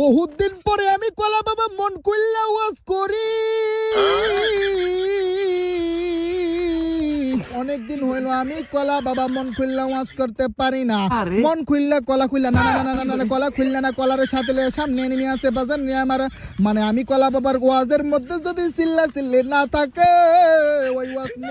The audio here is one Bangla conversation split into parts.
বহুত দিন পরে আমি কলা বাবা মন কইলা ওয়াজ করি। অনেক দিন হইল আমি কলা বাবা মন খুললা ওয়াজ করতে পারি না। মন খুললা কলা খুললা না না না না কলা খুললা না কলার সাথে লয়ে সামনে নিয়ে আছে বাজার নিয়ে আমার মানে আমি কলা বাবার ওয়াজের মধ্যে যদি চিল্লা চিল্লি না থাকে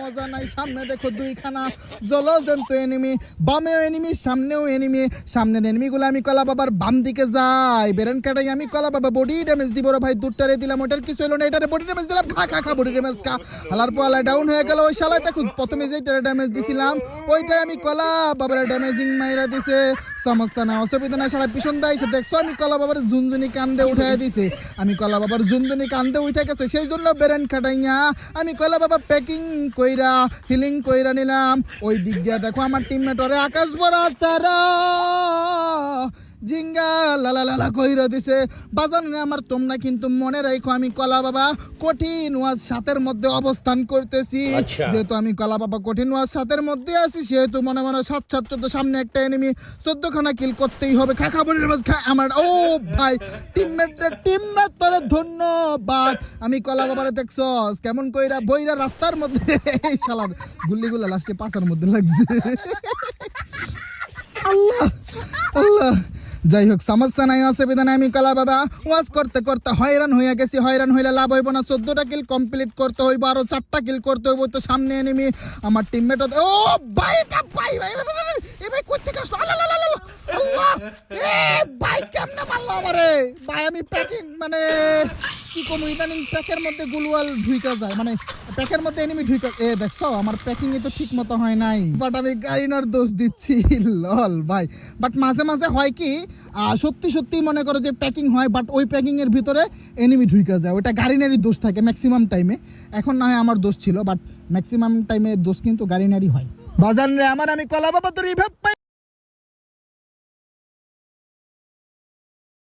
মজা নাই। সামনে দেখো দুইখানা জলজন্ত এনিমি বামেও এনিমি সামনেও এনিমি সামনের এনিমি গুলো আমি কলা বাবার বাম দিকে যাই। বেরেন কাটাই আমি কলা বাবা বডি ড্যামেজ দিব রে ভাই দুটারে দিলাম, ওটার কিছু হলো না, এটারে বডি ড্যামেজ দিলাম, খা খা খা বডি ড্যামেজ খা। হালার পোয়ালা ডাউন হয়ে গেল, ওই শালায় দেখুন, প্রথমে যেটারে ড্যামেজ দিছিলাম, ওইটাই আমি কলা বাবার ড্যামেজিং মাইরা দিছে। সমস্যা নাই, অসুবিধা নাই সারা পিছন দায় দেখছ, আমি কলা বাবার ঝুনঝুনি কান্দে উঠাই দিছে। আমি কলা বাবার ঝুনঝুনি কান্দে উঠে গেছে, সেই জন্য বেরেন খাটাইয়া আমি কলা বাবা প্যাকিং কইরা হিলিং কইরা নিলাম। ওই দিক দিয়া দেখো, আমার টিমমেটরে আকাশ ভরা তারা। জিঙ্গা লালা লালা কইরা দিছে। বাজান আমার তোমরা কিন্তু মনে রাখো আমি কলা বাবা কঠিন ওয়াজ সাতের মধ্যে অবস্থান করতেছি। আচ্ছা। যেহেতু আমি কলা বাবা কঠিন ওয়াজ সাতের মধ্যে আছি সেহেতু মনে মনে সাত সাত চোদ্দ সামনে একটা এনিমি চোদ্দ খানা কিল করতেই হবে। খা খা মাছ খা আমার ও ভাই টিমমেট টিমমেট তোরে ধন্যবাদ। আমি কলা বাবারে দেখছস কেমন কইরা বইরা রাস্তার মধ্যে এই শালার গুল্লিগুলা লাস্টে পাশার মধ্যে লাগছে। আল্লাহ আল্লাহ। যাই হোক সমস্যা নাই অসুবিধা নাই আমি কলা বাবা। ওয়াজ করতে করতে হয়রান হইয়া গেছি হয়রান হইলে লাভ হইব না। চোদ্দটা কিল কমপ্লিট করতে হইব আরও চারটা কিল করতে হইব তো সামনে এনেমি আমার টিমমেট ও ভাই ভাই ভাই এ ভাই কই থেকে আসলো? আল্লাহ, আল্লাহ, আল্লাহ এ ভাই কেমনে মারলো আমারে? ভাই আমি প্যাকিং মানে কি কম, ইদানিং প্যাকের মধ্যে গুলওয়াল ঢুইকা যায়। মানে প্যাকের মধ্যে এনিমি ঢুইকা এ, দেখছ? আমার প্যাকিং তো ঠিক মতো হয় নাই। বাট আমি গাড়িনার দোষ দিচ্ছি। লল ভাই। বাট মাঝে মাঝে হয় কি সত্যি সত্যি মনে করো যে প্যাকিং হয় বাট ওই প্যাকিং এর ভিতরে এনিমি ঢুইকা যায়। ওটা গাড়িনারই দোষ থাকে ম্যাক্সিমাম টাইমে এখন না হয় আমার দোষ ছিল বাট ম্যাক্সিমাম টাইমে দোষ কিন্তু গাড়িনারই হয়। বাজান আমার আমি কলা বাবা তোর পাই